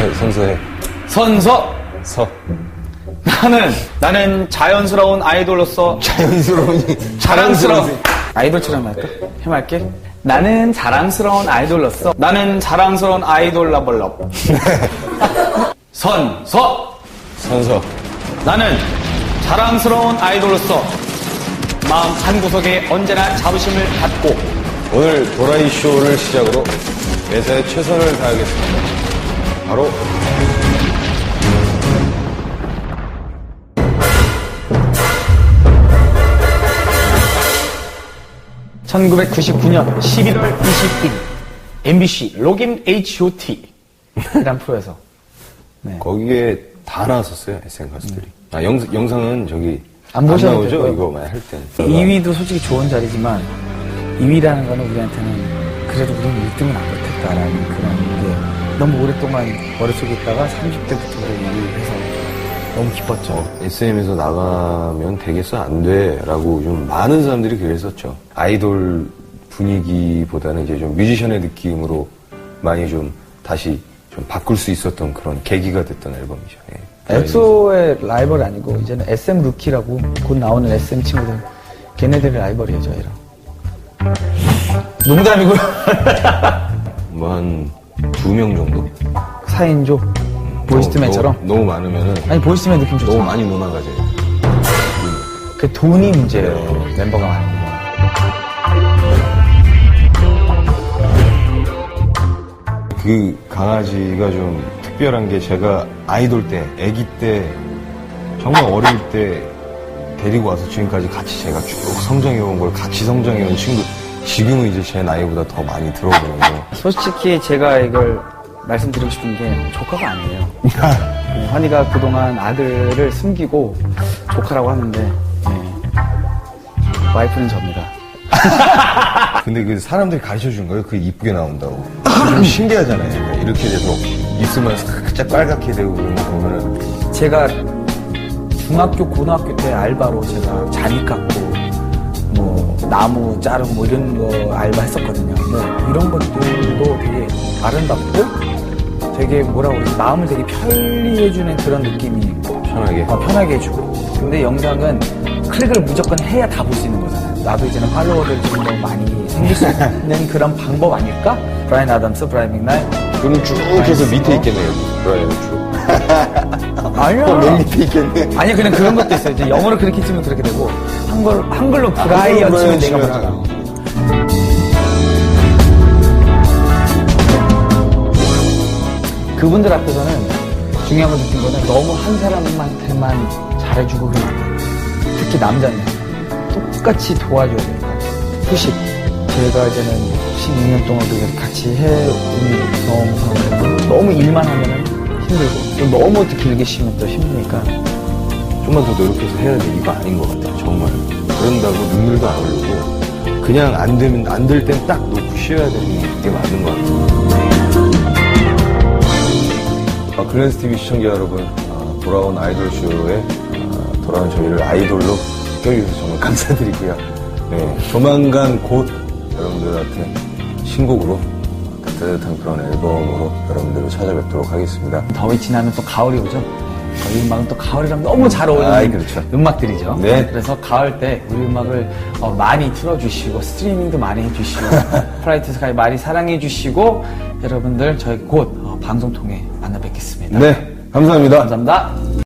네, 선서해. 선서. 서. 나는, 나는 자연스러운 아이돌로서 자연스러우니. 자랑스러운 아이돌처럼 할까? 해맑게. 나는 자랑스러운 아이돌로서 나는 자랑스러운 아이돌 러블럽. 선서. 선서. 나는 자랑스러운 아이돌로서 마음 한 구석에 언제나 자부심을 갖고 오늘 도라이 쇼를 시작으로 매사에 최선을 다하겠습니다. 바로 1999년 11월 21일 MBC 로긴 H.O.T. 이란 프로에서 네. 거기에 다 나왔었어요, SM 가수들이. 아, 영, 영상은 저기 안 보셔도 나오죠? 되고요. 이거 할 땐. 2위도 솔직히 좋은 자리지만 2위라는 거는 우리한테는 그래도 우리는 1등은 안 못했다라는 그런 게 너무 오랫동안 머릿속에 있다가 30대부터 2위 해서 너무 기뻤죠. SM에서 나가면 되겠어? 안 돼. 라고 좀 많은 사람들이 그랬었죠. 아이돌 분위기보다는 이제 좀 뮤지션의 느낌으로 많이 좀 다시 좀 바꿀 수 있었던 그런 계기가 됐던 앨범이죠. 예. 엑소의 라이벌이 아니고 이제는 SM 루키라고 곧 나오는 SM 친구들 걔네들의 라이벌이에요 저희랑 농담이고요 뭐한 두 명 정도? 4인조? 보이스트맨처럼? 너무, 너무 많으면은 아니 보이스트맨 느낌 좋죠. 너무 많이 무난하죠. 그 돈이 문제예요. 멤버가 많으면 그 강아지가 좀 특별한 게 제가 아이돌 때, 아기 때, 정말 어릴 때 데리고 와서 지금까지 같이 제가 쭉 성장해온 걸 같이 성장해온 친구, 지금은 이제 제 나이보다 더 많이 들어보는데, 솔직히 제가 이걸 말씀드리고 싶은 게 조카가 아니에요 네, 환희가 그동안 아들을 숨기고 조카라고 하는데 네. 와이프는 접니다 근데 그 사람들이 가르쳐 준 거예요. 그 이쁘게 나온다고. 좀 신기하잖아요. 그러니까 이렇게 돼서 입술만 살짝 빨갛게 되고 그런 거 보면은. 제가 중학교, 고등학교 때 알바로 제가 자리 깎고, 뭐, 나무 자르고 뭐 이런 거 알바 했었거든요. 근데 이런 것들도 되게 아름답고 되게 뭐라고 그러지, 마음을 되게 편리해주는 그런 느낌이 편하게. 어, 편하게 해주고. 근데 영상은 클릭을 무조건 해야 다 볼 수 있는 거잖아요. 나도 이제는 팔로워들 좀 더 많이 생길 수 있는 그런 방법 아닐까? 브라이언 아담스, 브라이언 맥나이. 그럼 쭉 해서 밑에 있겠네요. 브라이언 쭉. 아니야. 어, 맨 밑에 있겠네. 아니 그냥 그런 것도 있어요. 이제 영어로 그렇게 치면 그렇게 되고 한글 한글로 브라이언 치면 내가 뭐라고. 그분들 앞에서는 중요한 거 느낀 거는 너무 한 사람한테만 잘해주고 돼요. 특히 남자는 똑같이 도와줘야 돼요. 후식. 제가 이제는 16년 동안 그렇게 같이 해온 경험상으로 너무 일만 하면은 힘들고 또 너무 길게 쉬면 또 힘드니까 좀만 더 노력해서 해야 돼. 이거 아닌 것 같아. 정말. 그런다고 눈물도 안 흘리고 그냥 안 되면 안 될 땐 딱 놓고 쉬어야 되는 게 맞는 것 같아요. 아, 클랜스 TV 시청자 여러분, 아, 돌아온 아이돌 쇼에 아, 돌아온 저희를 아이돌로 껴주셔서 정말 감사드리고요. 네, 조만간 곧 여러분들한테 신곡으로 따뜻한 그런 앨범으로 여러분들을 찾아뵙도록 하겠습니다. 더위 지나면 또 가을이 오죠. 저희 음악은 또 가을이랑 너무 잘 어울리는 아이, 그렇죠. 음악들이죠. 네. 그래서 가을 때 우리 음악을 어, 많이 틀어주시고 스트리밍도 많이 해주시고 프라이트 스카이 많이 사랑해주시고 여러분들 저희 곧 어, 방송 통해 만나 뵙겠습니다. 네, 감사합니다. 감사합니다.